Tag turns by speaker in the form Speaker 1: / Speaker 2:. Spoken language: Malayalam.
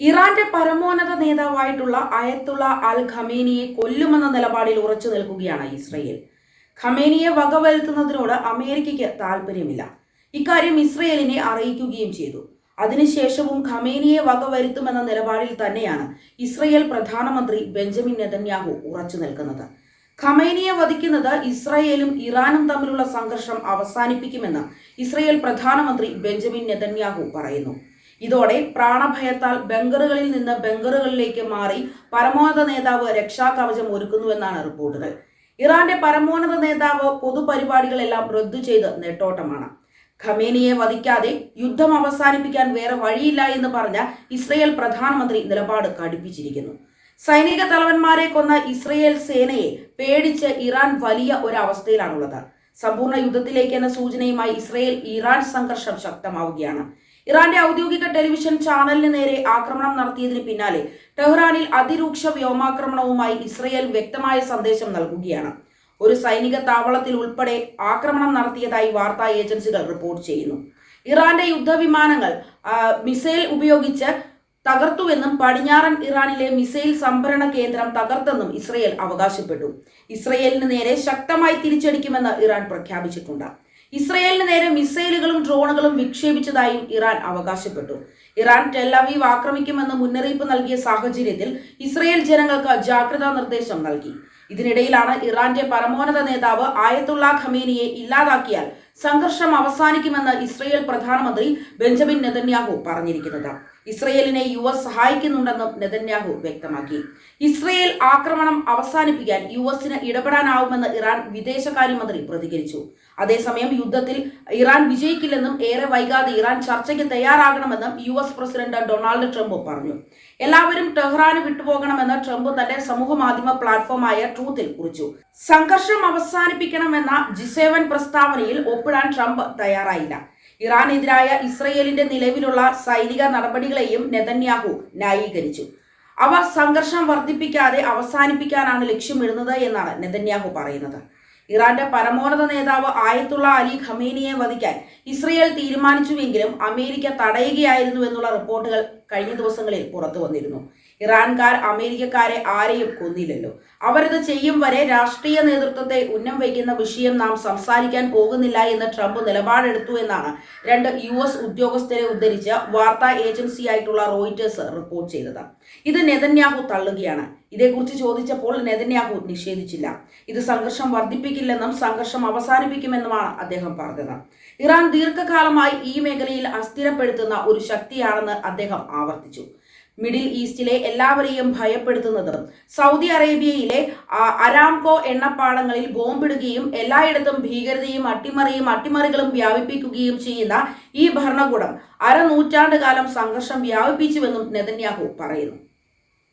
Speaker 1: ഇറാന്റെ പരമോന്നത നേതാവായിട്ടുള്ള അയത്തുള്ള അൽ ഖമേനിയെ കൊല്ലുമെന്ന നിലപാടിൽ ഉറച്ചു നിൽക്കുകയാണ് ഇസ്രയേൽ. ഖമേനിയെ വകവരുത്തുന്നതിനോട് അമേരിക്കയ്ക്ക് താല്പര്യമില്ല ഇക്കാര്യം ഇസ്രയേലിനെ അറിയിക്കുകയും ചെയ്തു. അതിനുശേഷവും ഖമേനിയെ വകവരുത്തുമെന്ന നിലപാടിൽ തന്നെയാണ് ഇസ്രയേൽ പ്രധാനമന്ത്രി ബെഞ്ചമിൻ നെതന്യാഹു ഉറച്ചു നിൽക്കുന്നത്. ഖമേനിയെ വധിക്കുന്നത് ഇസ്രയേലും ഇറാനും തമ്മിലുള്ള സംഘർഷം അവസാനിപ്പിക്കുമെന്ന് ഇസ്രയേൽ പ്രധാനമന്ത്രി ബെഞ്ചമിൻ നെതന്യാഹു പറയുന്നു. ഇതോടെ പ്രാണഭയത്താൽ ബംഗറുകളിൽ നിന്ന് ബംഗറുകളിലേക്ക് മാറി പരമോന്നത നേതാവ് രക്ഷാകവചം ഒരുക്കുന്നുവെന്നാണ് റിപ്പോർട്ടുകൾ. ഇറാന്റെ പരമോന്നത നേതാവ് പൊതുപരിപാടികളെല്ലാം റദ്ദു ചെയ്ത് നെട്ടോട്ടമാണ്. ഖമേനിയെ വധിക്കാതെ യുദ്ധം അവസാനിപ്പിക്കാൻ വേറെ വഴിയില്ല എന്ന് പറഞ്ഞ ഇസ്രയേൽ പ്രധാനമന്ത്രി നിലപാട് കടുപ്പിച്ചിരിക്കുന്നു. സൈനിക തലവന്മാരെ കൊന്ന ഇസ്രയേൽ സേനയെ പേടിച്ച് ഇറാൻ വലിയ ഒരവസ്ഥയിലാണുള്ളത്. സമ്പൂർണ യുദ്ധത്തിലേക്ക് എന്ന സൂചനയുമായി ഇസ്രയേൽ ഇറാൻ സംഘർഷം ശക്തമാവുകയാണ്. ഇറാന്റെ ഔദ്യോഗിക ടെലിവിഷൻ ചാനലിന് നേരെ ആക്രമണം നടത്തിയതിന് പിന്നാലെ ടെഹ്റാനിൽ അതിരൂക്ഷ വ്യോമാക്രമണവുമായി ഇസ്രയേൽ വ്യക്തമായ സന്ദേശം നൽകുകയാണ്. ഒരു സൈനിക താവളത്തിൽ ഉൾപ്പെടെ ആക്രമണം നടത്തിയതായി വാർത്താ ഏജൻസികൾ റിപ്പോർട്ട് ചെയ്യുന്നു. ഇറാന്റെ യുദ്ധവിമാനങ്ങൾ മിസൈൽ ഉപയോഗിച്ച് തകർത്തുവെന്നും പടിഞ്ഞാറൻ ഇറാനിലെ മിസൈൽ സംഭരണ കേന്ദ്രം തകർത്തെന്നും ഇസ്രയേൽ അവകാശപ്പെട്ടു. ഇസ്രയേലിന് നേരെ ശക്തമായി തിരിച്ചടിക്കുമെന്ന് ഇറാൻ പ്രഖ്യാപിച്ചിട്ടുണ്ട്. ഇസ്രയേലിന് നേരെ മിസൈലുകളും ഡ്രോണുകളും വിക്ഷേപിച്ചതായും ഇറാൻ അവകാശപ്പെട്ടു. ഇറാൻ ടെല്ലവീവ് ആക്രമിക്കുമെന്ന് മുന്നറിയിപ്പ് നൽകിയ സാഹചര്യത്തിൽ ഇസ്രയേൽ ജനങ്ങൾക്ക് ജാഗ്രതാ നിർദ്ദേശം നൽകി. ഇതിനിടയിലാണ് ഇറാന്റെ പരമോന്നത നേതാവ് ആയത്തുള്ള ഖമേനിയെ ഇല്ലാതാക്കിയാൽ സംഘർഷം അവസാനിക്കുമെന്ന് ഇസ്രയേൽ പ്രധാനമന്ത്രി ബെഞ്ചമിൻ നെതന്യാഹു പറഞ്ഞിരിക്കുന്നത്. ഇസ്രയേലിനെ യു എസ് സഹായിക്കുന്നുണ്ടെന്നും നെതന്യാഹു വ്യക്തമാക്കി. ഇസ്രയേൽ ആക്രമണം അവസാനിപ്പിക്കാൻ യു എസിന് ഇടപെടാനാവുമെന്ന് ഇറാൻ വിദേശകാര്യമന്ത്രി പ്രതികരിച്ചു. അതേസമയം യുദ്ധത്തിൽ ഇറാൻ വിജയിക്കില്ലെന്നും ഏറെ വൈകാതെ ഇറാൻ ചർച്ചയ്ക്ക് തയ്യാറാകണമെന്നും U S president Donald Trump പറഞ്ഞു. എല്ലാവരും ടെഹ്റാന് വിട്ടുപോകണമെന്ന് ട്രംപ് തന്റെ സമൂഹ മാധ്യമ പ്ലാറ്റ്ഫോമായ ട്രൂത്തിൽ കുറിച്ചു. സംഘർഷം അവസാനിപ്പിക്കണമെന്ന ജിസേവൻ പ്രസ്താവനയിൽ ഒപ്പിടാൻ ട്രംപ് തയ്യാറായില്ല. ഇറാനെതിരായ ഇസ്രയേലിന്റെ നിലവിലുള്ള സൈനിക നടപടികളെയും നെതന്യാഹു ന്യായീകരിച്ചു. അവ സംഘർഷം വർദ്ധിപ്പിക്കാതെ അവസാനിപ്പിക്കാനാണ് ലക്ഷ്യമിടുന്നത് എന്നാണ് നെതന്യാഹു പറയുന്നത്. ഇറാന്റെ പരമോന്നത നേതാവ് ആയത്തുള്ള അലി ഖമേനിയെ വധിക്കാൻ ഇസ്രയേൽ തീരുമാനിച്ചുവെങ്കിലും അമേരിക്ക തടയുകയായിരുന്നു എന്നുള്ള റിപ്പോർട്ടുകൾ കഴിഞ്ഞ ദിവസങ്ങളിൽ പുറത്തു വന്നിരുന്നു ഇറാൻകാർ അമേരിക്കക്കാരെ ആരെയും കൊന്നില്ലല്ലോ. അവരിത് ചെയ്യും വരെ രാഷ്ട്രീയ നേതൃത്വത്തെ ഉന്നം വയ്ക്കുന്ന വിഷയം നാം സംസാരിക്കാൻ പോകുന്നില്ല എന്ന് ട്രംപ് നിലപാടെടുത്തു എന്നാണ് രണ്ട് യു എസ് ഉദ്യോഗസ്ഥരെ ഉദ്ധരിച്ച് വാർത്താ ഏജൻസിയായിട്ടുള്ള റോയിറ്റേഴ്സ് റിപ്പോർട്ട് ചെയ്തത്. ഇത് നെതന്യാഹു തള്ളുകയാണ്. ഇതേക്കുറിച്ച് ചോദിച്ചപ്പോൾ നെതന്യാഹു നിഷേധിച്ചില്ല. ഇത് സംഘർഷം വർദ്ധിപ്പിക്കില്ലെന്നും സംഘർഷം അവസാനിപ്പിക്കുമെന്നുമാണ് അദ്ദേഹം പറഞ്ഞത്. ഇറാൻ ദീർഘകാലമായി ഈ മേഖലയിൽ അസ്ഥിരപ്പെടുത്തുന്ന ഒരു ശക്തിയാണെന്ന് അദ്ദേഹം ആവർത്തിച്ചു. മിഡിൽ ഈസ്റ്റിലെ എല്ലാവരെയും ഭയപ്പെടുത്തുന്നതും സൗദി അറേബ്യയിലെ അരാംകോ എണ്ണപ്പാടങ്ങളിൽ ബോംബിടുകയും എല്ലായിടത്തും ഭീകരതയും അട്ടിമറിയും അട്ടിമറികളും വ്യാപിപ്പിക്കുകയും ചെയ്യുന്ന ഈ ഭരണകൂടം അരനൂറ്റാണ്ട് കാലം സംഘർഷം വ്യാപിപ്പിച്ചുവെന്നും നെതന്യാഹു പറയുന്നു.